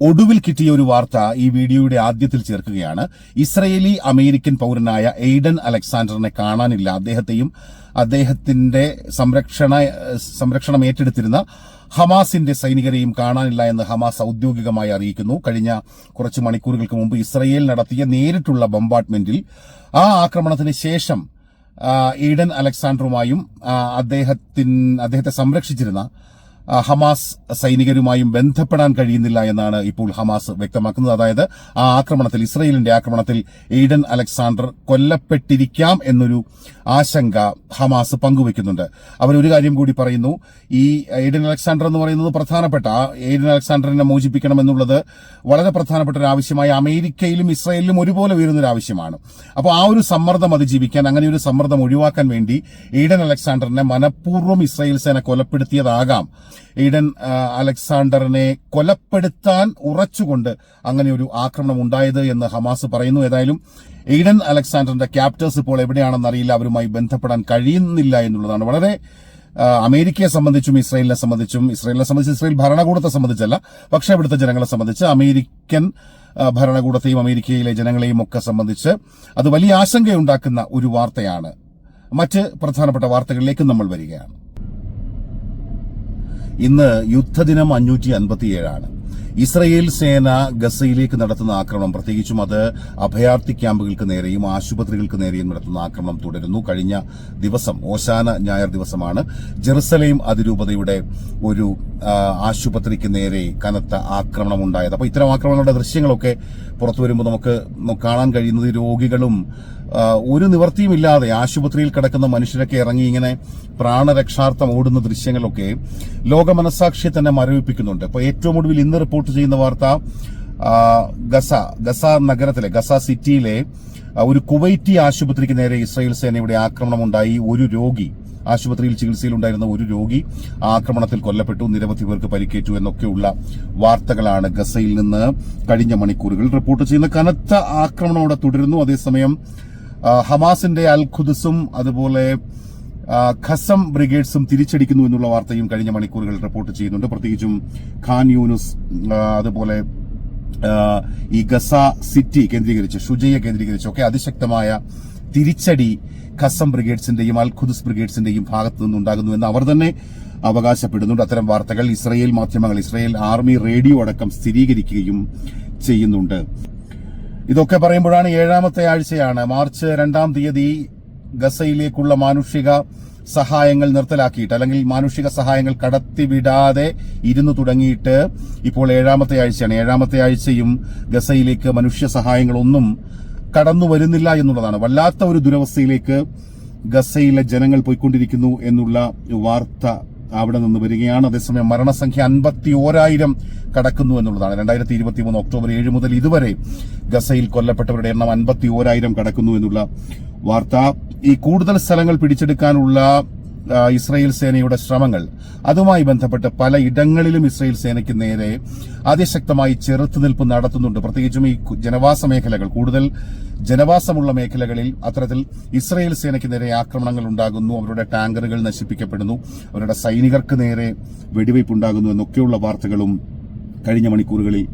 ഒടുവിൽ കിട്ടിയ ഒരു വാർത്ത ഈ വീഡിയോയുടെ ആദ്യത്തിൽ ചേർക്കുകയാണ്. ഇസ്രയേലി അമേരിക്കൻ പൗരനായ എയ്ഡൻ അലക്സാണ്ടറിനെ കാണാനില്ല. അദ്ദേഹത്തെയും അദ്ദേഹത്തിന്റെ സംരക്ഷണ സംരക്ഷണം ഏറ്റെടുത്തിരുന്ന ഹമാസിന്റെ സൈനികരെയും കാണാനില്ല എന്ന് ഹമാസ് ഔദ്യോഗികമായി അറിയിക്കുന്നു. കഴിഞ്ഞ കുറച്ച് മണിക്കൂറുകൾക്ക് മുമ്പ് ഇസ്രയേൽ നടത്തിയ നേരിട്ടുള്ള ബംബാർട്ട്മെന്റിൽ ആ ആക്രമണത്തിന് ശേഷം ഈഡൻ അലക്സാണ്ടറുമായും അദ്ദേഹത്തിൻ അദ്ദേഹത്തെ സംരക്ഷിച്ചിരുന്ന ഹമാസ് സൈനികരുമായും ബന്ധപ്പെടാൻ കഴിയുന്നില്ല എന്നാണ് ഇപ്പോൾ ഹമാസ് വ്യക്തമാക്കുന്നത്. അതായത് ആ ആക്രമണത്തിൽ ഇസ്രയേലിന്റെ ആക്രമണത്തിൽ എയ്ഡൻ അലക്സാണ്ടർ കൊല്ലപ്പെട്ടിരിക്കാം എന്നൊരു ആശങ്ക ഹമാസ് പങ്കുവെക്കുന്നുണ്ട്. അവർ ഒരു കാര്യം കൂടി പറയുന്നു. ഈ എയ്ഡൻ അലക്സാണ്ടർ എന്ന് പറയുന്നത് പ്രധാനപ്പെട്ട എയ്ഡൻ അലക്സാണ്ടറിനെ മോചിപ്പിക്കണം എന്നുള്ളത് വളരെ പ്രധാനപ്പെട്ട ഒരു ആവശ്യമായി അമേരിക്കയിലും ഇസ്രയേലിലും ഒരുപോലെ ഉയരുന്നൊരു ആവശ്യമാണ്. അപ്പോൾ ആ ഒരു സമ്മർദ്ദം അതിജീവിക്കാൻ അങ്ങനെ ഒരു സമ്മർദ്ദം ഒഴിവാക്കാൻ വേണ്ടി ഈഡൻ അലക്സാണ്ടറിനെ മനഃപൂർവം ഇസ്രയേൽ സേന കൊലപ്പെടുത്തിയതാകാം. ഈഡൻ അലക്സാണ്ടറിനെ കൊലപ്പെടുത്താൻ ഉറച്ചുകൊണ്ട് അങ്ങനെ ഒരു ആക്രമണം ഉണ്ടായത് എന്ന് ഹമാസ് പറയുന്നു. ഏതായാലും ഈഡൻ അലക്സാണ്ടറിന്റെ ക്യാപ്റ്റേഴ്സ് ഇപ്പോൾ എവിടെയാണെന്ന് അറിയില്ല. അവരുമായി ബന്ധപ്പെടാൻ കഴിയുന്നില്ല എന്നുള്ളതാണ്. വളരെ അമേരിക്കയെ സംബന്ധിച്ചും ഇസ്രയേലിനെ സംബന്ധിച്ചും ഇസ്രയേലിനെ സംബന്ധിച്ച് ഇസ്രയേൽ ഭരണകൂടത്തെ സംബന്ധിച്ചല്ല പക്ഷേ ഇവിടുത്തെ ജനങ്ങളെ സംബന്ധിച്ച് അമേരിക്കൻ ഭരണകൂടത്തെയും അമേരിക്കയിലെ ജനങ്ങളെയും ഒക്കെ സംബന്ധിച്ച് അത് വലിയ ആശങ്കയുണ്ടാക്കുന്ന ഒരു വാർത്തയാണ്. മറ്റ് പ്രധാനപ്പെട്ട വാർത്തകളിലേക്ക് നമ്മൾ വരികയാണ്. ഇന്ന് യുദ്ധദിനം അഞ്ഞൂറ്റി അൻപത്തിയേഴാണ് ഇസ്രയേൽ സേന ഗസയിലേക്ക് നടത്തുന്ന ആക്രമണം പ്രത്യേകിച്ചും അത് അഭയാർത്ഥി ക്യാമ്പുകൾക്ക് നേരെയും ആശുപത്രികൾക്ക് നേരെയും നടത്തുന്ന ആക്രമണം തുടരുന്നു. കഴിഞ്ഞ ദിവസം ഓശാന ഞായർ ദിവസമാണ് ജെറുസലേം അതിരൂപതയുടെ ഒരു ആശുപത്രിക്ക് നേരെ കനത്ത ആക്രമണം ഉണ്ടായത് അപ്പോൾ ഇത്തരം ആക്രമണങ്ങളുടെ ദൃശ്യങ്ങളൊക്കെ പുറത്തു വരുമ്പോൾ നമുക്ക് കാണാൻ കഴിയുന്നത് രോഗികളും ഒരു നിവർത്തിയുമില്ലാതെ ആശുപത്രിയിൽ കിടക്കുന്ന മനുഷ്യരൊക്കെ ഇറങ്ങി ഇങ്ങനെ പ്രാണരക്ഷാർത്ഥം ഓടുന്ന ദൃശ്യങ്ങളൊക്കെ ലോക മനസാക്ഷിയെ തന്നെ മരവിപ്പിക്കുന്നുണ്ട്. അപ്പോൾ ഏറ്റവും ഒടുവിൽ ഇന്ന് റിപ്പോർട്ട് ചെയ്യുന്ന വാർത്ത ഗസ ഗസ നഗരത്തിലെ ഗസ സിറ്റിയിലെ ഒരു കുവൈറ്റി ആശുപത്രിക്ക് നേരെ ഇസ്രായേൽ സേനയുടെ ആക്രമണം ഉണ്ടായി ഒരു രോഗി ആശുപത്രിയിൽ ചികിത്സയിലുണ്ടായിരുന്ന ഒരു രോഗി ആക്രമണത്തിൽ കൊല്ലപ്പെട്ടു. നിരവധി പേർക്ക് പരിക്കേറ്റു എന്നൊക്കെയുള്ള വാർത്തകളാണ് ഗസയിൽ നിന്ന് കഴിഞ്ഞ മണിക്കൂറുകൾ റിപ്പോർട്ട് ചെയ്യുന്ന കനത്ത ആക്രമണം അവിടെ തുടരുന്നു. അതേസമയം ഹമാസിന്റെ അൽ ഖുദസും അതുപോലെ ഖസം ബ്രിഗേഡ്സും തിരിച്ചടിക്കുന്നു എന്നുള്ള വാർത്തയും കഴിഞ്ഞ മണിക്കൂറുകളിൽ റിപ്പോർട്ട് ചെയ്യുന്നുണ്ട്. പ്രത്യേകിച്ചും ഖാൻ യൂനുസ് അതുപോലെ ഈ ഗസ സിറ്റി കേന്ദ്രീകരിച്ച് ഷുജയെ കേന്ദ്രീകരിച്ച് ഒക്കെ അതിശക്തമായ തിരിച്ചടി ഖസം ബ്രിഗേഡ്സിന്റെയും അൽ ഖുദസ് ബ്രിഗേഡ്സിന്റെയും ഭാഗത്തു നിന്നുണ്ടാകുന്നു എന്ന് അവർ തന്നെ അവകാശപ്പെടുന്നുണ്ട്. അത്തരം വാർത്തകൾ ഇസ്രയേൽ മാധ്യമങ്ങൾ ഇസ്രയേൽ ആർമി റേഡിയോ അടക്കം സ്ഥിരീകരിക്കുകയും ചെയ്യുന്നുണ്ട്. ഇതൊക്കെ പറയുമ്പോഴാണ് ഏഴാമത്തെ ആഴ്ചയാണ്. മാർച്ച് രണ്ടാം തീയതി ഗസയിലേക്കുള്ള മാനുഷിക സഹായങ്ങൾ നിർത്തലാക്കിയിട്ട് അല്ലെങ്കിൽ മാനുഷിക സഹായങ്ങൾ കടത്തിവിടാതെ ഇരുന്നു തുടങ്ങിയിട്ട് ഇപ്പോൾ ഏഴാമത്തെ ആഴ്ചയാണ്. ഏഴാമത്തെ ആഴ്ചയും ഗസയിലേക്ക് മനുഷ്യ സഹായങ്ങളൊന്നും കടന്നു വരുന്നില്ല എന്നുള്ളതാണ്. വല്ലാത്ത ഒരു ദുരവസ്ഥയിലേക്ക് ഗസയിലെ ജനങ്ങൾ പോയിക്കൊണ്ടിരിക്കുന്നു എന്നുള്ള വാർത്ത അവിടെ നിന്ന് വരികയാണ്. അതേസമയം മരണസംഖ്യ അൻപത്തി ഓരായിരം കടക്കുന്നു എന്നുള്ളതാണ്. രണ്ടായിരത്തി ഇരുപത്തി മൂന്ന് ഒക്ടോബർ ഏഴ് മുതൽ ഇതുവരെ ഗസയിൽ കൊല്ലപ്പെട്ടവരുടെ എണ്ണം അൻപത്തി ഓരായിരം കടക്കുന്നു എന്നുള്ള വാർത്ത. ഈ കൂടുതൽ സ്ഥലങ്ങൾ പിടിച്ചെടുക്കാനുള്ള ഇസ്രായേൽ സേനയുടെ ശ്രമങ്ങൾ. അതുമായി ബന്ധപ്പെട്ട് പല ഇടങ്ങളിലും ഇസ്രായേൽ സേനയ്ക്ക് നേരെ അതിശക്തമായി ചെറുത്തുനിൽപ്പ് നടത്തുന്നുണ്ട്. പ്രത്യേകിച്ചും ഈ ജനവാസ മേഖലകൾ. കൂടുതൽ ജനവാസമുള്ള മേഖലകളിൽ അത്തരത്തിൽ ഇസ്രായേൽ സേനയ്ക്ക് നേരെ ആക്രമണങ്ങൾ ഉണ്ടാകുന്നു. അവരുടെ ടാങ്കറുകൾ നശിപ്പിക്കപ്പെടുന്നു. അവരുടെ സൈനികർക്ക് നേരെ വെടിവയ്പ് ഉണ്ടാകുന്നു എന്നൊക്കെയുള്ള വാർത്തകളും കഴിഞ്ഞ മണിക്കൂറുകളിൽ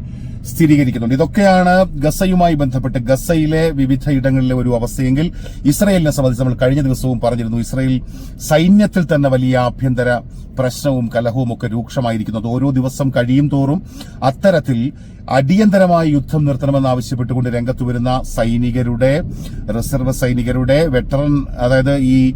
സ്ഥിരീകരിക്കുന്നുണ്ട്. ഇതൊക്കെയാണ് ഗസയുമായി ബന്ധപ്പെട്ട് ഗസയിലെ വിവിധ ഇടങ്ങളിലെ ഒരു അവസ്ഥയെങ്കിൽ ഇസ്രയേലിനെ സംബന്ധിച്ച് നമ്മൾ കഴിഞ്ഞ ദിവസവും പറഞ്ഞിരുന്നു ഇസ്രയേൽ സൈന്യത്തിൽ തന്നെ വലിയ ആഭ്യന്തര പ്രശ്നവും കലഹവും ഒക്കെ രൂക്ഷമായിരിക്കുന്നത്. ഓരോ ദിവസം കഴിയും തോറും അത്തരത്തിൽ അടിയന്തരമായി യുദ്ധം നിർത്തണമെന്ന് ആവശ്യപ്പെട്ടുകൊണ്ട് രംഗത്ത് വരുന്ന സൈനികരുടെ റിസർവ് സൈനികരുടെ വെറ്ററൻ അതായത് ഈ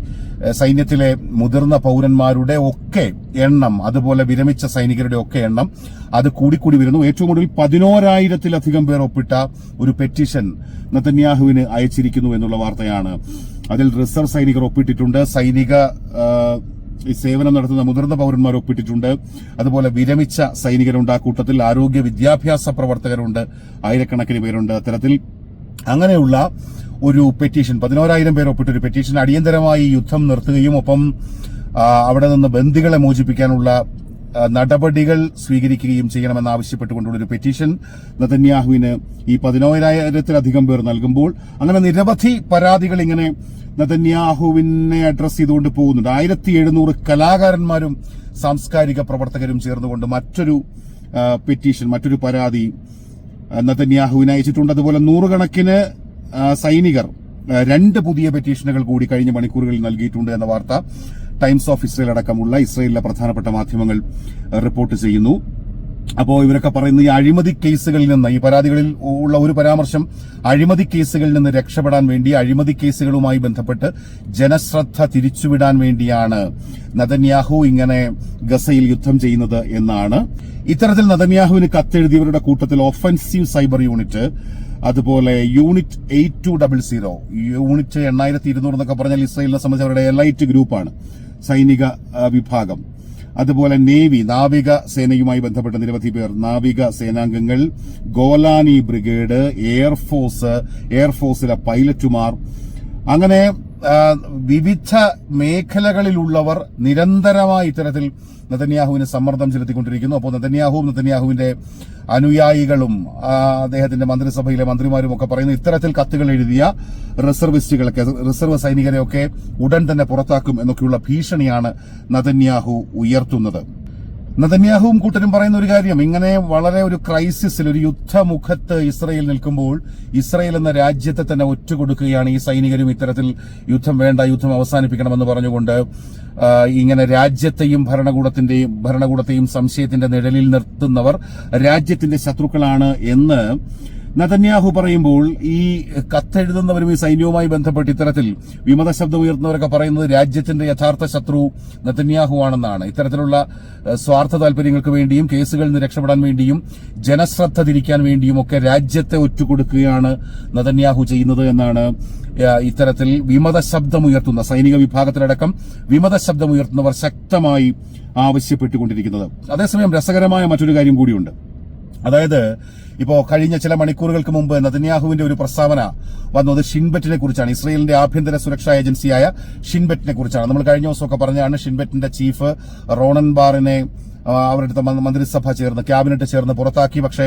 സൈന്യത്തിലെ മുതിർന്ന പൗരന്മാരുടെ ഒക്കെ എണ്ണം അതുപോലെ വിരമിച്ച സൈനികരുടെ ഒക്കെ എണ്ണം അത് കൂടിക്കൂടി വരുന്നു. ഏറ്റവും കൂടുതൽ പതിനോരായിരത്തിലധികം പേർ ഒപ്പിട്ട ഒരു പെറ്റീഷൻ നത്തന്യാഹുവിന് അയച്ചിരിക്കുന്നു എന്നുള്ള വാർത്തയാണ്. അതിൽ റിസർവ് സൈനികർ ഒപ്പിട്ടിട്ടുണ്ട്. സൈനിക സേവനം നടത്തുന്ന മുതിർന്ന പൗരന്മാർ ഒപ്പിട്ടിട്ടുണ്ട്. അതുപോലെ വിരമിച്ച സൈനികരുണ്ട്. ആ കൂട്ടത്തിൽ ആരോഗ്യ വിദ്യാഭ്യാസ പ്രവർത്തകരുണ്ട്. ആയിരക്കണക്കിന് പേരുണ്ട്. അത്തരത്തിൽ അങ്ങനെയുള്ള ഒരു പെറ്റീഷൻ പതിനോരായിരം പേർ ഒപ്പിട്ട ഒരു പെറ്റീഷൻ അടിയന്തരമായി യുദ്ധം നിർത്തുകയും ഒപ്പം അവിടെ നിന്ന് ബന്ദികളെ മോചിപ്പിക്കാനുള്ള നടപടികൾ സ്വീകരിക്കുകയും ചെയ്യണമെന്ന് ആവശ്യപ്പെട്ടുകൊണ്ടുള്ള ഒരു പെറ്റീഷൻ നതന്യാഹുവിന് ഈ പതിനോരായിരത്തിലധികം പേർ നൽകുമ്പോൾ അങ്ങനെ നിരവധി പരാതികൾ ഇങ്ങനെ നതന്യാഹുവിനെ അഡ്രസ് ചെയ്തുകൊണ്ട് പോകുന്നുണ്ട്. ആയിരത്തി എഴുന്നൂറ് കലാകാരന്മാരും സാംസ്കാരിക പ്രവർത്തകരും ചേർന്നുകൊണ്ട് മറ്റൊരു പെറ്റീഷൻ മറ്റൊരു പരാതി നെതന്യാഹുവിനെ അയച്ചിട്ടുണ്ട്. അതുപോലെ നൂറുകണക്കിന് സൈനികർ രണ്ട് പുതിയ പെറ്റീഷനുകൾ കൂടി കഴിഞ്ഞ മണിക്കൂറുകളിൽ നൽകിയിട്ടുണ്ട് എന്ന വാർത്ത ടൈംസ് ഓഫ് ഇസ്രയേൽ അടക്കമുള്ള ഇസ്രയേലിലെ പ്രധാനപ്പെട്ട മാധ്യമങ്ങൾ റിപ്പോർട്ട് ചെയ്യുന്നു. അപ്പോൾ ഇവരൊക്കെ പറയുന്ന ഈ അഴിമതി കേസുകളിൽ നിന്ന് ഈ പരാതികളിൽ ഉള്ള ഒരു പരാമർശം അഴിമതി കേസുകളിൽ നിന്ന് രക്ഷപ്പെടാൻ വേണ്ടി അഴിമതി കേസുകളുമായി ബന്ധപ്പെട്ട് ജനശ്രദ്ധ തിരിച്ചുവിടാൻ വേണ്ടിയാണ് നതന്യാഹു ഇങ്ങനെ ഗസയിൽ യുദ്ധം ചെയ്യുന്നത് എന്നാണ്. ഇത്തരത്തിൽ നതന്യാഹുവിന് കത്തെഴുതിയവരുടെ കൂട്ടത്തിൽ ഒഫൻസീവ് സൈബർ യൂണിറ്റ് അതുപോലെ unit eight two double zero unit എണ്ണായിരത്തി ഇരുന്നൂറ് എന്നൊക്കെ പറഞ്ഞാൽ ഇസ്രയേലിനെ സംബന്ധിച്ച് അവരുടെ എലൈറ്റ് ഗ്രൂപ്പാണ്. സൈനിക വിഭാഗം. അതുപോലെ നേവി നാവിക സേനയുമായി ബന്ധപ്പെട്ട നിരവധി പേർ. നാവിക സേനാംഗങ്ങൾ ഗോലാനി ബ്രിഗേഡ് എയർഫോഴ്സ് എയർഫോഴ്സിലെ പൈലറ്റുമാർ. അങ്ങനെ വിവിധ മേഖലകളിലുള്ളവർ നിരന്തരമായി ഇത്തരത്തിൽ നതന്യാഹുവിന് സമ്മർദ്ദം ചെലുത്തിക്കൊണ്ടിരിക്കുന്നു. അപ്പോൾ നതന്യാഹുവും നതന്യാഹുവിന്റെ അനുയായികളും അദ്ദേഹത്തിന്റെ മന്ത്രിസഭയിലെ മന്ത്രിമാരും ഒക്കെ പറയുന്നു ഇത്തരത്തിൽ കത്തുകൾ എഴുതിയ റിസർവിസ്റ്റുകളൊക്കെ റിസർവ് സൈനികരെയൊക്കെ ഉടൻ തന്നെ പുറത്താക്കും എന്നൊക്കെയുള്ള ഭീഷണിയാണ് നതന്യാഹു ഉയർത്തുന്നത്. നതന്യാഹുവും കൂട്ടരും പറയുന്ന ഒരു കാര്യം ഇങ്ങനെ വളരെ ഒരു ക്രൈസിസിൽ ഒരു യുദ്ധമുഖത്ത് ഇസ്രയേൽ നിൽക്കുമ്പോൾ ഇസ്രയേൽ എന്ന രാജ്യത്തെ തന്നെ ഒറ്റുകൊടുക്കുകയാണ് ഈ സൈനികരും ഇത്തരത്തിൽ യുദ്ധം വേണ്ട യുദ്ധം അവസാനിപ്പിക്കണമെന്ന് പറഞ്ഞുകൊണ്ട് ഇങ്ങനെ രാജ്യത്തെയും ഭരണകൂടത്തിന്റെയും ഭരണകൂടത്തെയും സംശയത്തിന്റെ നിഴലിൽ നിർത്തുന്നവർ രാജ്യത്തിന്റെ ശത്രുക്കളാണ് എന്ന് നതന്യാഹു പറയുമ്പോൾ ഈ കത്തെഴുതുന്നവരും ഈ സൈന്യവുമായി ബന്ധപ്പെട്ട് ഇത്തരത്തിൽ വിമത ശബ്ദം ഉയർത്തുന്നവരൊക്കെ പറയുന്നത് രാജ്യത്തിന്റെ യഥാർത്ഥ ശത്രു നതന്യാഹു ആണെന്നാണ്. ഇത്തരത്തിലുള്ള സ്വാർത്ഥ താല്പര്യങ്ങൾക്ക് വേണ്ടിയും കേസുകളിൽ നിന്ന് രക്ഷപ്പെടാൻ വേണ്ടിയും ജനശ്രദ്ധ തിരിക്കാൻ വേണ്ടിയും ഒക്കെ രാജ്യത്തെ ഒറ്റുകൊടുക്കുകയാണ് നതന്യാഹു ചെയ്യുന്നത് എന്നാണ് ഇത്തരത്തിൽ വിമത ശബ്ദം ഉയർത്തുന്ന സൈനിക വിഭാഗത്തിലടക്കം വിമത ശബ്ദം ഉയർത്തുന്നവർ ശക്തമായി ആവശ്യപ്പെട്ടുകൊണ്ടിരിക്കുന്നത്. അതേസമയം രസകരമായ മറ്റൊരു കാര്യം കൂടിയുണ്ട്. അതായത് ഇപ്പോ കഴിഞ്ഞ ചില മണിക്കൂറുകൾക്ക് മുമ്പ് നദിന്യാഹുവിന്റെ ഒരു പ്രസ്താവന വന്നത് ഷിൻബെറ്റിനെ കുറിച്ചാണ്. ഇസ്രയേലിന്റെ ആഭ്യന്തര സുരക്ഷാ ഏജൻസിയായ ഷിൻബെറ്റിനെ കുറിച്ചാണ്. നമ്മൾ കഴിഞ്ഞ ദിവസമൊക്കെ പറഞ്ഞാണ് ഷിൻബെറ്റിന്റെ ചീഫ് റോണൻ ബാറിനെ അവരുടെ മന്ത്രിസഭ ചേർന്ന് ക്യാബിനറ്റ് ചേർന്ന് പുറത്താക്കി. പക്ഷേ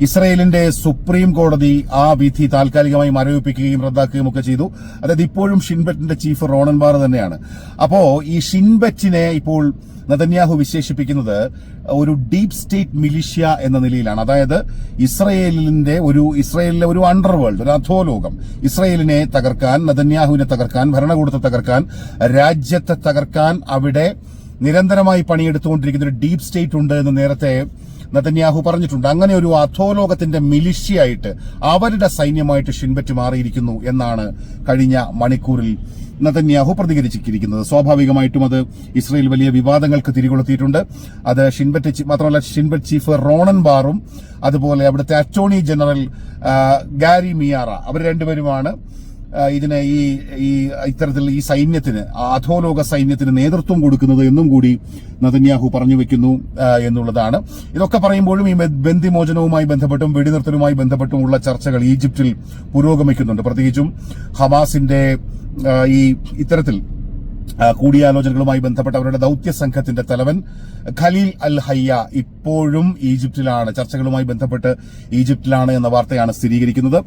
ഇസ്രയേലിന്റെ സുപ്രീം കോടതി ആ വിധി താൽക്കാലികമായി മരവിപ്പിക്കുകയും റദ്ദാക്കുകയും ഒക്കെ ചെയ്തു. അതായത് ഇപ്പോഴും ഷിൻബെറ്റിന്റെ ചീഫ് റോണൻ ബാർ തന്നെയാണ്. അപ്പോ ഈ ഷിൻബെറ്റിനെ ഇപ്പോൾ നതന്യാഹു വിശേഷിപ്പിക്കുന്നത് ഒരു ഡീപ് സ്റ്റേറ്റ് മിലിഷ്യ എന്ന നിലയിലാണ്. അതായത് ഇസ്രയേലിന്റെ ഒരു ഇസ്രയേലിലെ ഒരു അണ്ടർ അണ്ടർവേൾഡ് ഒരു അധോലോകം. ഇസ്രയേലിനെ തകർക്കാൻ നതന്യാഹുവിനെ തകർക്കാൻ ഭരണകൂടത്തെ തകർക്കാൻ രാജ്യത്തെ തകർക്കാൻ അവിടെ നിരന്തരമായി പണിയെടുത്തുകൊണ്ടിരിക്കുന്ന ഒരു ഡീപ് സ്റ്റേറ്റ് ഉണ്ട് എന്ന് നേരത്തെ നതന്യാഹു പറഞ്ഞിട്ടുണ്ട് അങ്ങനെ ഒരു അധോലോകത്തിന്റെ മിലിഷ്യയായിട്ട് അവരുടെ സൈന്യമായിട്ട് ഷിൻബറ്റ് മാറിയിരിക്കുന്നു എന്നാണ് കഴിഞ്ഞ മണിക്കൂറിൽ നതന്യാഹു പ്രതികരിച്ചിരിക്കുന്നത്. സ്വാഭാവികമായിട്ടും അത് ഇസ്രയേൽ വലിയ വിവാദങ്ങൾക്ക് തിരികൊളുത്തിയിട്ടുണ്ട്. അത് ഷിൻബറ്റ് മാത്രമല്ല ഷിൻബറ്റ് ചീഫ് റോണൻ ബാറും അതുപോലെ അവിടുത്തെ അറ്റോർണി ജനറൽ ഗാരി മിയാറ അവർ രണ്ടുപേരുമാണ് ഇതിന് ഈ ഈ ഇത്തരത്തിൽ ഈ സൈന്യത്തിന് അധോലോക സൈന്യത്തിന് നേതൃത്വം കൊടുക്കുന്നത് എന്നും കൂടി നതന്യാഹു പറഞ്ഞു വെക്കുന്നു എന്നുള്ളതാണ്. ഇതൊക്കെ പറയുമ്പോഴും ഈ ബന്ധിമോചനവുമായി ബന്ധപ്പെട്ടും വെടിനിർത്തലുമായി ബന്ധപ്പെട്ടുമുള്ള ചർച്ചകൾ ഈജിപ്തിൽ പുരോഗമിക്കുന്നുണ്ട്. പ്രത്യേകിച്ചും ഹമാസിന്റെ ഈ ഇത്തരത്തിൽ കൂടിയാലോചനകളുമായി ബന്ധപ്പെട്ട അവരുടെ ദൌത്യ സംഘത്തിന്റെ തലവൻ ഖലീൽ അൽ ഹയ്യ ഇപ്പോഴും ഈജിപ്തിലാണ്. ചർച്ചകളുമായി ബന്ധപ്പെട്ട് ഈജിപ്തിലാണ് എന്ന വാർത്തയാണ് സ്ഥിരീകരിക്കുന്നത്.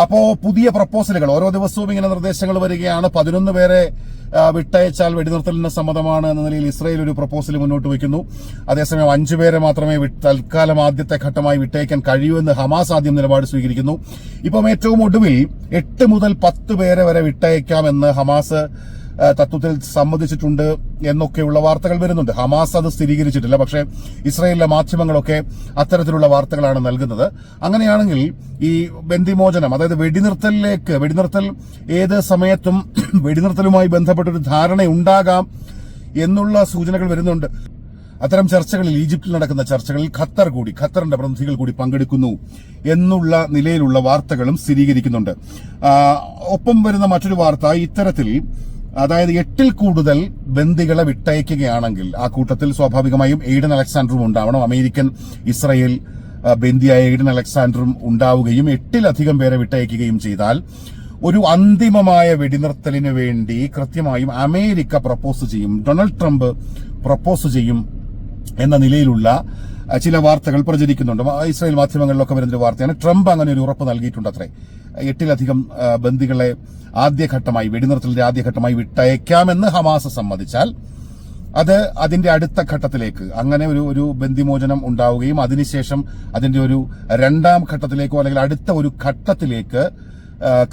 അപ്പോ പുതിയ പ്രപ്പോസലുകൾ. ഓരോ ദിവസവും ഇങ്ങനെ നിർദ്ദേശങ്ങൾ വരികയാണ്. പതിനൊന്ന് പേരെ വിട്ടയച്ചാൽ വെടിനിർത്തലിന് സമ്മതമാണ് എന്ന നിലയിൽ ഇസ്രയേൽ ഒരു പ്രപ്പോസൽ മുന്നോട്ട് വയ്ക്കുന്നു. അതേസമയം അഞ്ചു പേരെ മാത്രമേ തൽക്കാലം ആദ്യത്തെ ഘട്ടമായി വിട്ടയക്കാൻ കഴിയൂ എന്ന് ഹമാസ് ആദ്യം നിലപാട് സ്വീകരിക്കുന്നു. ഇപ്പം ഏറ്റവും ഒടുവിൽ എട്ട് മുതൽ പത്ത് പേരെ വരെ വിട്ടയക്കാം എന്ന് ഹമാസ് തത്വത്തിൽ സമ്മതിച്ചിട്ടുണ്ട് എന്നൊക്കെയുള്ള വാർത്തകൾ വരുന്നുണ്ട്. ഹമാസ് അത് സ്ഥിരീകരിച്ചിട്ടില്ല. പക്ഷേ ഇസ്രായേലിലെ മാധ്യമങ്ങളൊക്കെ അത്തരത്തിലുള്ള വാർത്തകളാണ് നൽകുന്നത്. അങ്ങനെയാണെങ്കിൽ ഈ ബന്ധിമോചനം അതായത് വെടിനിർത്തലിലേക്ക് വെടിനിർത്തൽ ഏത് സമയത്തും വെടിനിർത്തലുമായി ബന്ധപ്പെട്ടൊരു ധാരണ ഉണ്ടാകാം എന്നുള്ള സൂചനകൾ വരുന്നുണ്ട്. അത്തരം ചർച്ചകളിൽ ഈജിപ്തിൽ നടക്കുന്ന ചർച്ചകളിൽ ഖത്തർ കൂടി ഖത്തറിന്റെ പ്രതിനിധികൾ കൂടി പങ്കെടുക്കുന്നു എന്നുള്ള നിലയിലുള്ള വാർത്തകളും സ്ഥിരീകരിക്കുന്നുണ്ട്. ഒപ്പം വരുന്ന മറ്റൊരു വാർത്ത ഇത്തരത്തിൽ അതായത് എട്ടിൽ കൂടുതൽ ബന്ദികളെ വിട്ടയക്കുകയാണെങ്കിൽ ആ കൂട്ടത്തിൽ സ്വാഭാവികമായും എയ്ഡൻ അലക്സാണ്ടറും ഉണ്ടാവണം. അമേരിക്കൻ ഇസ്രയേൽ ബന്ദിയായ എയ്ഡൻ അലക്സാണ്ടറും ഉണ്ടാവുകയും എട്ടിലധികം പേരെ വിട്ടയക്കുകയും ചെയ്താൽ ഒരു അന്തിമമായ വെടിനിർത്തലിന് വേണ്ടി കൃത്യമായും അമേരിക്ക പ്രപ്പോസ് ചെയ്യും. ഡൊണാൾഡ് ട്രംപ് പ്രപ്പോസ് ചെയ്യും എന്ന നിലയിലുള്ള ചില വാർത്തകൾ പ്രചരിക്കുന്നുണ്ട്. ഇസ്രായേൽ മാധ്യമങ്ങളിലൊക്കെ വരുന്നൊരു വാർത്തയാണ്. ട്രംപ് അങ്ങനെ ഒരു ഉറപ്പ് നൽകിയിട്ടുണ്ട് അത്രേ എട്ടിലധികം ബന്ദികളെ ആദ്യഘട്ടമായി വെടിനിർത്തലിന്റെ ആദ്യഘട്ടമായി വിട്ടയക്കാമെന്ന് ഹമാസ് സമ്മതിച്ചാൽ അത് അതിന്റെ അടുത്ത ഘട്ടത്തിലേക്ക് അങ്ങനെ ഒരു ഒരു ബന്ധിമോചനം ഉണ്ടാവുകയും അതിനുശേഷം അതിന്റെ ഒരു രണ്ടാം ഘട്ടത്തിലേക്കോ അല്ലെങ്കിൽ അടുത്ത ഒരു ഘട്ടത്തിലേക്ക്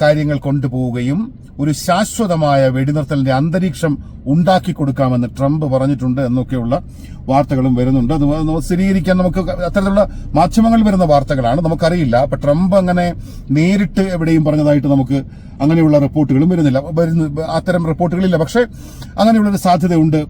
കാര്യങ്ങൾ കൊണ്ടുപോവുകയും ഒരു ശാശ്വതമായ വെടിനിർത്തലിന്റെ അന്തരീക്ഷം ഉണ്ടാക്കി കൊടുക്കാമെന്ന് ട്രംപ് പറഞ്ഞിട്ടുണ്ട് എന്നൊക്കെയുള്ള വാർത്തകളും വരുന്നുണ്ട്. അത് സ്ഥിരീകരിക്കാൻ നമുക്ക് അത്തരത്തിലുള്ള മാധ്യമങ്ങളിൽ വരുന്ന വാർത്തകളാണ്. നമുക്കറിയില്ല. അപ്പൊ ട്രംപ് അങ്ങനെ നേരിട്ട് എവിടെയും പറഞ്ഞതായിട്ട് നമുക്ക് അങ്ങനെയുള്ള റിപ്പോർട്ടുകളും വരുന്നില്ല. വരുന്ന അത്തരം റിപ്പോർട്ടുകളില്ല. പക്ഷേ അങ്ങനെയുള്ളൊരു സാധ്യതയുണ്ട്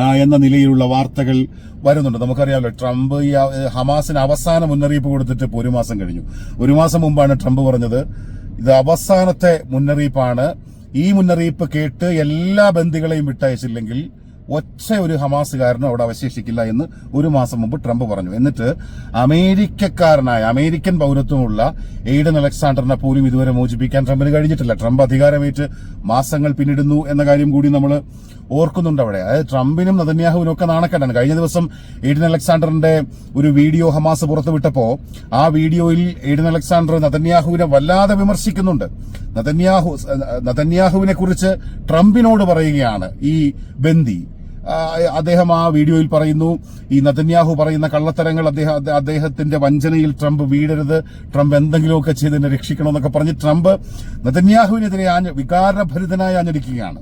എന്ന നിലയിലുള്ള വാർത്തകൾ വരുന്നുണ്ട്. നമുക്കറിയാമല്ലോ ട്രംപ് ഈ ഹമാസിന് അവസാന മുന്നറിയിപ്പ് കൊടുത്തിട്ട് ഒരു മാസം കഴിഞ്ഞു. ഒരു മാസം മുമ്പാണ് ട്രംപ് പറഞ്ഞത് ഇത് അവസാനത്തെ മുന്നറിയിപ്പാണ്. ഈ മുന്നറിയിപ്പ് കേട്ട് എല്ലാ ബന്ദികളെയും വിട്ടയച്ചില്ലെങ്കിൽ ഒറ്റ ഒരു ഹമാസുകാരനും അവിടെ അവശേഷിക്കില്ല എന്ന് ഒരു മാസം മുമ്പ് ട്രംപ് പറഞ്ഞു. എന്നിട്ട് അമേരിക്കക്കാരനായ അമേരിക്കൻ പൗരത്വമുള്ള എയ്ഡൻ അലക്സാണ്ടറിനെ പോലും ഇതുവരെ മോചിപ്പിക്കാൻ ട്രംപിന് കഴിഞ്ഞിട്ടില്ല. ട്രംപ് അധികാരമേറ്റ് മാസങ്ങൾ പിന്നിടുന്നു എന്ന കാര്യം കൂടി നമ്മൾ ഓർക്കുന്നുണ്ട് അവിടെ. അതായത് ട്രംപിനും നതന്യാഹുവിനും ഒക്കെ നാണക്കേടാണ്. കഴിഞ്ഞ ദിവസം എയ്ഡൻ അലക്സാണ്ടറിന്റെ ഒരു വീഡിയോ ഹമാസ് പുറത്തുവിട്ടപ്പോ ആ വീഡിയോയിൽ എയ്ഡൻ അലക്സാണ്ടർ നതന്യാഹുവിനെ വല്ലാതെ വിമർശിക്കുന്നുണ്ട്. നതന്യാഹു നതന്യാഹുവിനെ കുറിച്ച് ട്രംപിനോട് പറയുകയാണ് ഈ ബന്ദി. അദ്ദേഹം ആ വീഡിയോയിൽ പറയുന്നു ഈ നതന്യാഹു പറയുന്ന കള്ളത്തരങ്ങൾ അദ്ദേഹം അദ്ദേഹത്തിന്റെ വഞ്ചനയിൽ ട്രംപ് വീഴരുത് ട്രംപ് എന്തെങ്കിലുമൊക്കെ ചെയ്ത് എന്നെ രക്ഷിക്കണമെന്നൊക്കെ പറഞ്ഞ് ട്രംപ് നതന്യാഹുവിനെതിരെ വികാരഭരിതനായി ആഞ്ഞടിക്കുകയാണ്.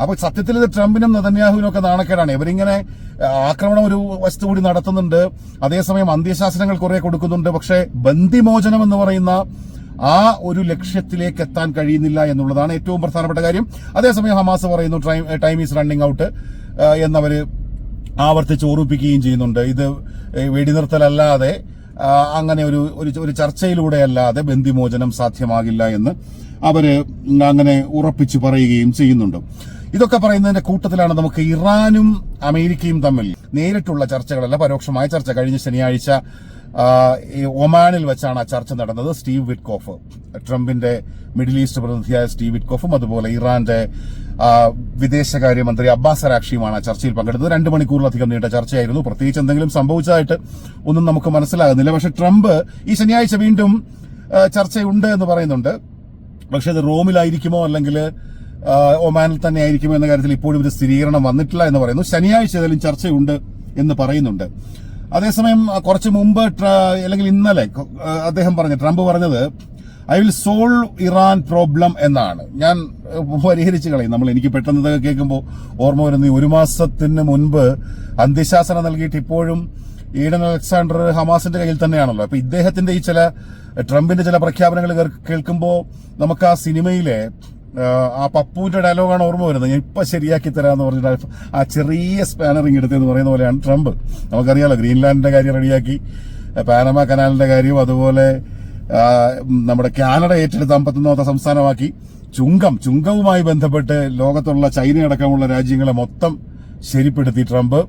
അപ്പൊ സത്യത്തിൽ ഇത് ട്രംപിനും നതന്യാഹുവിനും ഒക്കെ നാണക്കേടാണ്. ഇവരിങ്ങനെ ആക്രമണം ഒരു വശത്തു കൂടി നടത്തുന്നുണ്ട്. അതേസമയം അന്ത്യശാസനങ്ങൾ കുറെ കൊടുക്കുന്നുണ്ട്. പക്ഷേ ബന്ദിമോചനം എന്ന് പറയുന്ന ആ ഒരു ലക്ഷ്യത്തിലേക്ക് എത്താൻ കഴിയുന്നില്ല എന്നുള്ളതാണ് ഏറ്റവും പ്രധാനപ്പെട്ട കാര്യം. അതേസമയം ഹമാസ് പറയുന്നു ടൈം ഈസ് റണ്ണിങ് ഔട്ട് എന്നവര് ആവർത്തിച്ച് ഓർമ്മിപ്പിക്കുകയും ചെയ്യുന്നുണ്ട്. ഇത് വെടിനിർത്തലല്ലാതെ അങ്ങനെ ഒരു ഒരു- ചർച്ചയിലൂടെ അല്ലാതെ ബന്ദിമോചനം സാധ്യമാകില്ല എന്ന് അവർ അങ്ങനെ ഉറപ്പിച്ചു പറയുകയും ചെയ്യുന്നുണ്ട്. ഇതൊക്കെ പറയുന്നതിന്റെ കൂട്ടത്തിലാണ് നമുക്ക് ഇറാനും അമേരിക്കയും തമ്മിൽ നേരിട്ടുള്ള ചർച്ചകളല്ല പരോക്ഷമായ ചർച്ച. കഴിഞ്ഞ ശനിയാഴ്ച ഒമാനിൽ വെച്ചാണ് ആ ചർച്ച നടന്നത്. സ്റ്റീവ് വിറ്റ്കോഫ് ട്രംപിന്റെ മിഡിൽ ഈസ്റ്റ് പ്രതിനിധിയായ സ്റ്റീവ് വിറ്റ്കോഫും അതുപോലെ ഇറാന്റെ വിദേശകാര്യമന്ത്രി അബ്ബാസ് അരാക്ഷിയുമാണ് ചർച്ചയിൽ പങ്കെടുത്തത്. രണ്ട് മണിക്കൂറിലധികം നീണ്ട ചർച്ചയായിരുന്നു. പ്രത്യേകിച്ച് എന്തെങ്കിലും സംഭവിച്ചതായിട്ട് ഒന്നും നമുക്ക് മനസ്സിലാകുന്നില്ല. പക്ഷെ ട്രംപ് ഈ ശനിയാഴ്ച വീണ്ടും ചർച്ചയുണ്ട് എന്ന് പറയുന്നുണ്ട്. പക്ഷെ അത് റോമിലായിരിക്കുമോ? അല്ലെങ്കിൽ ഒമാനിൽ തന്നെ ആയിരിക്കും എന്ന കാര്യത്തിൽ ഇപ്പോഴും ഒരു സ്ഥിരീകരണം വന്നിട്ടില്ല എന്ന് പറയുന്നു. ശനിയാഴ്ച ഏതായാലും ചർച്ചയുണ്ട് എന്ന് പറയുന്നുണ്ട്. അതേസമയം കുറച്ച് മുമ്പ് അല്ലെങ്കിൽ ഇന്നലെ അദ്ദേഹം പറഞ്ഞു ട്രംപ് പറഞ്ഞത് I will solve Iran problem എന്നാണ്. ഞാൻ പരിഹരിച്ചു കളയും. നമ്മൾ എനിക്ക് പെട്ടെന്ന് ഇതൊക്കെ കേൾക്കുമ്പോൾ ഓർമ്മ വരുന്നു ഒരു മാസത്തിന് മുൻപ് അന്ത്യശാസനം നൽകിയിട്ട് ഇപ്പോഴും ഈഡൻ അലക്സാണ്ടർ ഹമാസിന്റെ കയ്യിൽ തന്നെയാണല്ലോ. അപ്പൊ ഇദ്ദേഹത്തിന്റെ ഈ ചില ട്രംപിന്റെ ചില പ്രഖ്യാപനങ്ങൾ കേൾക്കുമ്പോൾ നമുക്ക് ആ സിനിമയിലെ ആ, പപ്പുവിന്റെ ഡയലോഗാണ് ഓർമ്മ വരുന്നത്. ഞാൻ ഇപ്പൊ ശരിയാക്കി തരാന്ന് പറഞ്ഞിട്ട് ആ ചെറിയ സ്പാനറിങ് എടുത്തെന്ന് പറയുന്ന പോലെയാണ് ട്രംപ്. നമുക്കറിയാലോ ഗ്രീൻലാൻഡിന്റെ കാര്യം റെഡിയാക്കി പാനമ കനാലിന്റെ കാര്യവും അതുപോലെ നമ്മുടെ കാനഡ ഏറ്റെടുത്ത അമ്പത്തൊന്നാമത്തെ സംസ്ഥാനമാക്കി. ചുങ്കം ചുങ്കവുമായി ബന്ധപ്പെട്ട് ലോകത്തുള്ള ചൈന അടക്കമുള്ള രാജ്യങ്ങളെ മൊത്തം ശരിപ്പെടുത്തി ട്രംപ്.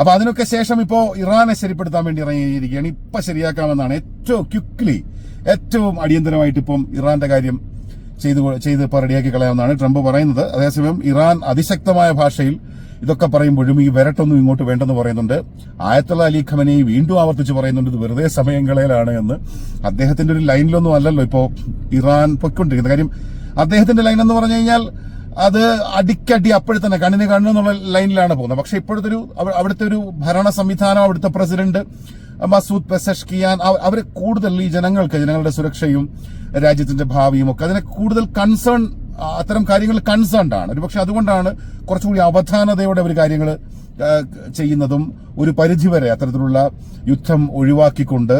അപ്പൊ അതിനൊക്കെ ശേഷം ഇപ്പോ ഇറാനെ ശരിപ്പെടുത്താൻ വേണ്ടി ഇറങ്ങിയിരിക്കുകയാണ്. ഇപ്പൊ ശരിയാക്കാമെന്നാണ് ഏറ്റവും ക്വിക്ലി ഏറ്റവും അടിയന്തരമായിട്ട് ഇപ്പം ഇറാന്റെ കാര്യം ചെയ്ത് ചെയ്ത് റെഡിയാക്കി കളയാമെന്നാണ് ട്രംപ് പറയുന്നത് അതേസമയം ഇറാൻ അതിശക്തമായ ഭാഷയിൽ ഇതൊക്കെ പറയുമ്പോഴും ഈ വരട്ടൊന്നും ഇങ്ങോട്ട് വേണ്ടെന്ന് പറയുന്നുണ്ട്. ആയത്തുള്ള അലി ഖമനി വീണ്ടും ആവർത്തിച്ച് പറയുന്നുണ്ട്. ഇത് വെറുതെ സമയങ്ങളിലാണ് എന്ന്. അദ്ദേഹത്തിന്റെ ഒരു ലൈനിലൊന്നും അല്ലല്ലോ ഇപ്പോ ഇറാൻ പൊയ്ക്കൊണ്ടിരിക്കുന്നത്. കാര്യം അദ്ദേഹത്തിന്റെ ലൈൻ എന്ന് പറഞ്ഞു കഴിഞ്ഞാൽ അത് അടിക്കടി അപ്പോഴെ തന്നെ കണ്ണിന് കണ്ണെന്നുള്ള ലൈനിലാണ് പോകുന്നത്. പക്ഷെ ഇപ്പോഴത്തെ ഒരു അവ- അവിടുത്തെ ഒരു ഭരണ സംവിധാനം അവിടുത്തെ പ്രസിഡന്റ് മസൂദ് പെസഷ്കിയാൻ അവർ കൂടുതൽ ഈ ജനങ്ങൾക്ക് ജനങ്ങളുടെ സുരക്ഷയും രാജ്യത്തിന്റെ ഭാവിയും ഒക്കെ അതിനെ കൂടുതൽ കൺസേൺ അത്തരം കാര്യങ്ങൾ കൺസേൺഡ് ആണ്. ഒരുപക്ഷെ അതുകൊണ്ടാണ് കുറച്ചുകൂടി അവധാനതയോടെ അവർ കാര്യങ്ങൾ ചെയ്യുന്നതും ഒരു പരിധിവരെ അത്തരത്തിലുള്ള യുദ്ധം ഒഴിവാക്കിക്കൊണ്ട്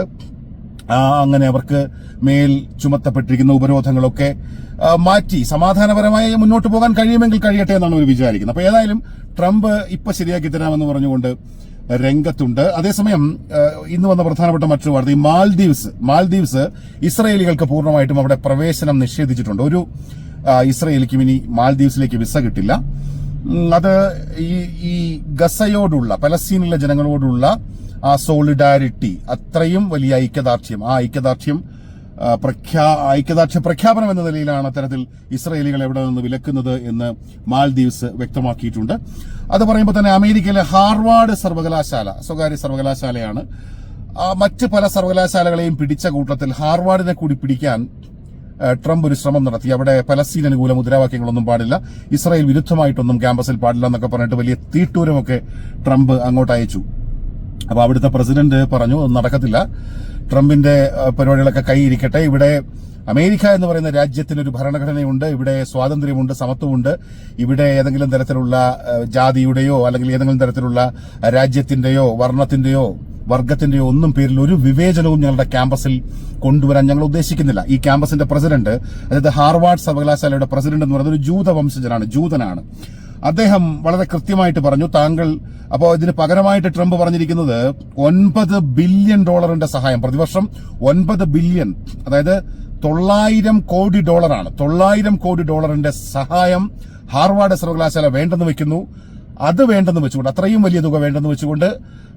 അങ്ങനെ അവർക്ക് മേൽ ചുമത്തപ്പെട്ടിരിക്കുന്ന ഉപരോധങ്ങളൊക്കെ മാറ്റി സമാധാനപരമായി മുന്നോട്ട് പോകാൻ കഴിയുമെങ്കിൽ കഴിയട്ടെ എന്നാണ് അവർ വിചാരിക്കുന്നത്. അപ്പൊ ഏതായാലും ട്രംപ് ഇപ്പൊ ശരിയാക്കി തരാമെന്ന് പറഞ്ഞുകൊണ്ട് രംഗത്തുണ്ട്. അതേസമയം ഇന്ന് വന്ന പ്രധാനപ്പെട്ട മറ്റൊരു വാർത്ത ഈ മാൽദീവ്സ് മാൽദീവ്സ് ഇസ്രയേലികൾക്ക് പൂർണമായിട്ടും അവിടെ പ്രവേശനം നിഷേധിച്ചിട്ടുണ്ട്. ഒരു ഇസ്രയേലിക്കും ഇനി മാൽദീവ്സിലേക്ക് വിസ കിട്ടില്ല. അത് ഈ ഈ ഗസയോടുള്ള പലസ്തീനിലെ ജനങ്ങളോടുള്ള ആ സോളിഡാരിറ്റി അത്രയും വലിയ ഐക്യദാർഢ്യം ആ ഐക്യദാർഢ്യം പ്രഖ്യാ ഐക്യദാർഢ്യ പ്രഖ്യാപനം എന്ന നിലയിലാണ് അത്തരത്തിൽ ഇസ്രയേലികൾ എവിടെ നിന്ന് വിലക്കുന്നത് എന്ന് മാൽദീവ്സ് വ്യക്തമാക്കിയിട്ടുണ്ട്. അത് പറയുമ്പോൾ തന്നെ അമേരിക്കയിലെ ഹാർവാർഡ് സർവകലാശാല സ്വകാര്യ സർവകലാശാലയാണ്. മറ്റ് പല സർവകലാശാലകളെയും പിടിച്ച കൂട്ടത്തിൽ ഹാർവാർഡിനെ കൂടി പിടിക്കാൻ ട്രംപ് ഒരു ശ്രമം നടത്തി. അവിടെ പലസ്തീൻ അനുകൂല മുദ്രാവാക്യങ്ങളൊന്നും പാടില്ല. ഇസ്രായേൽ വിരുദ്ധമായിട്ടൊന്നും ക്യാമ്പസിൽ പാടില്ല എന്നൊക്കെ പറഞ്ഞിട്ട് വലിയ തീട്ടൂരമൊക്കെ ട്രംപ് അങ്ങോട്ട് അയച്ചു. അപ്പോൾ അവിടുത്തെ പ്രസിഡന്റ് പറഞ്ഞു "ഒന്നും നടക്കത്തില്ല. ട്രംപിന്റെ പരിപാടികളൊക്കെ കൈയിരിക്കട്ടെ. ഇവിടെ അമേരിക്ക എന്ന് പറയുന്ന രാജ്യത്തിന് ഒരു ഭരണഘടനയുണ്ട് ഇവിടെ സ്വാതന്ത്ര്യമുണ്ട് സമത്വമുണ്ട്. ഇവിടെ ഏതെങ്കിലും തരത്തിലുള്ള ജാതിയുടെയോ അല്ലെങ്കിൽ ഏതെങ്കിലും തരത്തിലുള്ള രാജ്യത്തിന്റെയോ വർണത്തിന്റെയോ വർഗത്തിന്റെയോ ഒന്നും പേരിൽ ഒരു വിവേചനവും ഞങ്ങളുടെ ക്യാമ്പസിൽ കൊണ്ടുവരാൻ ഞങ്ങൾ ഉദ്ദേശിക്കുന്നില്ല. ഈ ക്യാമ്പസിന്റെ പ്രസിഡന്റ് അതായത് ഹാർവാർഡ് സർവകലാശാലയുടെ പ്രസിഡന്റ് എന്ന് പറയുന്നത് ഒരു ജൂത വംശജനാണ് ജൂതനാണ്. അദ്ദേഹം വളരെ കൃത്യമായിട്ട് പറഞ്ഞു താങ്കൾ അപ്പോൾ ഇതിന് പകരമായിട്ട് ട്രംപ് പറഞ്ഞിരിക്കുന്നത് ഒൻപത് ബില്യൺ ഡോളറിന്റെ സഹായം പ്രതിവർഷം ഒൻപത് ബില്യൺ അതായത് തൊള്ളായിരം കോടി ഡോളറാണ് തൊള്ളായിരം കോടി ഡോളറിന്റെ സഹായം ഹാർവാർഡ് സർവകലാശാല വേണ്ടെന്ന് വെക്കുന്നു. അത് വേണ്ടെന്ന് വെച്ചുകൊണ്ട് അത്രയും വലിയ തുക വേണ്ടെന്ന് വെച്ചുകൊണ്ട്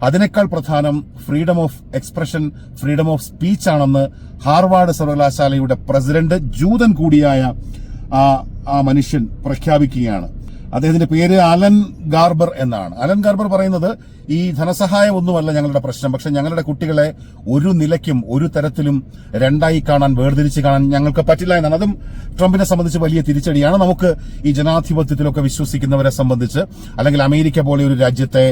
അതിനേക്കാൾ പ്രധാനം freedom of expression freedom of speech ആണെന്ന് ഹാർവാർഡ് സർവകലാശാലയുടെ പ്രസിഡന്റ് ജൂതൻ കൂടിയായ ആ മനുഷ്യൻ പ്രഖ്യാപിക്കുകയാണ്. അദ്ദേഹത്തിന്റെ പേര് അലൻ ഗാർബർ എന്നാണ്. അലൻ ഗാർബർ പറയുന്നത് ഈ ധനസഹായം ഒന്നുമല്ല ഞങ്ങളുടെ പ്രശ്നം. പക്ഷെ ഞങ്ങളുടെ കുട്ടികളെ ഒരു നിലയ്ക്കും ഒരു തരത്തിലും രണ്ടായി കാണാൻ വേർതിരിച്ച് കാണാൻ ഞങ്ങൾക്ക് പറ്റില്ല എന്നാണ്. അതും ട്രംപിനെ സംബന്ധിച്ച് വലിയ തിരിച്ചടിയാണ്. നമുക്ക് ഈ ജനാധിപത്യത്തിലൊക്കെ വിശ്വസിക്കുന്നവരെ സംബന്ധിച്ച് അല്ലെങ്കിൽ അമേരിക്ക പോലെ ഒരു രാജ്യത്തെ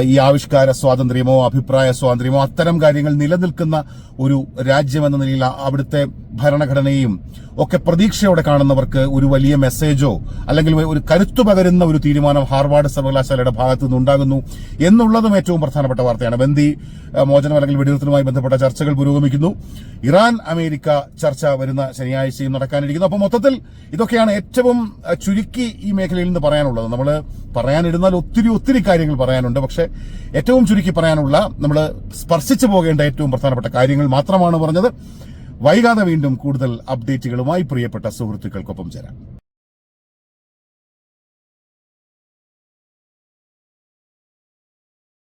ഈ ആവിഷ്കാര സ്വാതന്ത്ര്യമോ അഭിപ്രായ സ്വാതന്ത്ര്യമോ അത്തരം കാര്യങ്ങൾ നിലനിൽക്കുന്ന ഒരു രാജ്യമെന്ന നിലയിൽ അവിടുത്തെ ഭരണഘടനയും ഒക്കെ പ്രതീക്ഷയോടെ കാണുന്നവർക്ക് ഒരു വലിയ മെസ്സേജോ അല്ലെങ്കിൽ ഒരു കരുത്തു പകരുന്ന ഒരു തീരുമാനം ഹാർവാർഡ് സർവകലാശാലയുടെ ഭാഗത്തു നിന്നുണ്ടാകുന്നു എന്നുള്ളതും ഏറ്റവും പ്രധാനപ്പെട്ട വാർത്തയാണ്. ബന്ദി മോചനം അല്ലെങ്കിൽ വെടിനിർത്തലുമായി ബന്ധപ്പെട്ട ചർച്ചകൾ പുരോഗമിക്കുന്നു. ഇറാൻ അമേരിക്ക ചർച്ച വരുന്ന ശനിയാഴ്ചയും നടക്കാനിരിക്കുന്നു. അപ്പോൾ മൊത്തത്തിൽ ഇതൊക്കെയാണ് ഏറ്റവും ചുരുക്കി ഈ മേഖലയിൽ നിന്ന് പറയാനുള്ളത്. നമ്മൾ പറയാനിരുന്നാൽ ഒത്തിരി ഒത്തിരി കാര്യങ്ങൾ പറയാനുണ്ട്. പക്ഷേ ഏറ്റവും ചുരുക്കി പറയാനുള്ള നമ്മൾ സ്പർശിച്ചു പോകേണ്ട ഏറ്റവും പ്രധാനപ്പെട്ട കാര്യങ്ങൾ മാത്രമാണ് പറഞ്ഞത്. വൈകാതെ വീണ്ടും കൂടുതൽ അപ്ഡേറ്റുകളുമായി പ്രിയപ്പെട്ട സുഹൃത്തുക്കൾക്കൊപ്പം ചേരാം.